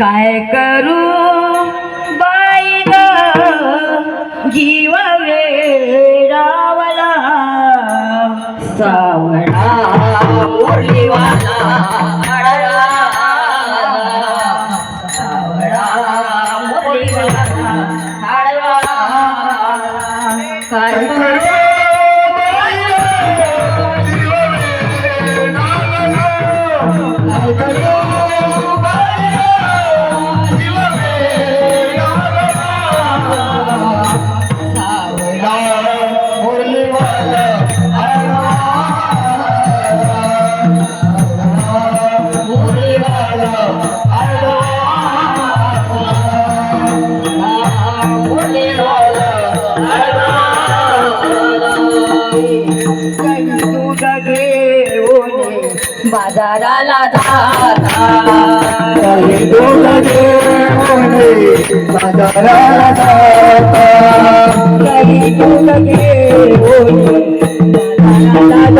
काय करू? बाई ग जीव वेडावला सावळा ओळीवाला दूध घेऊन बाजाराला जाता कधी दूध घेऊन बाजाराला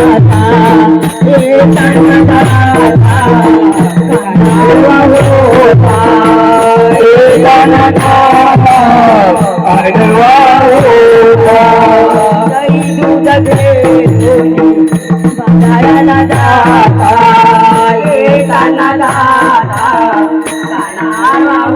जाता येताना जाता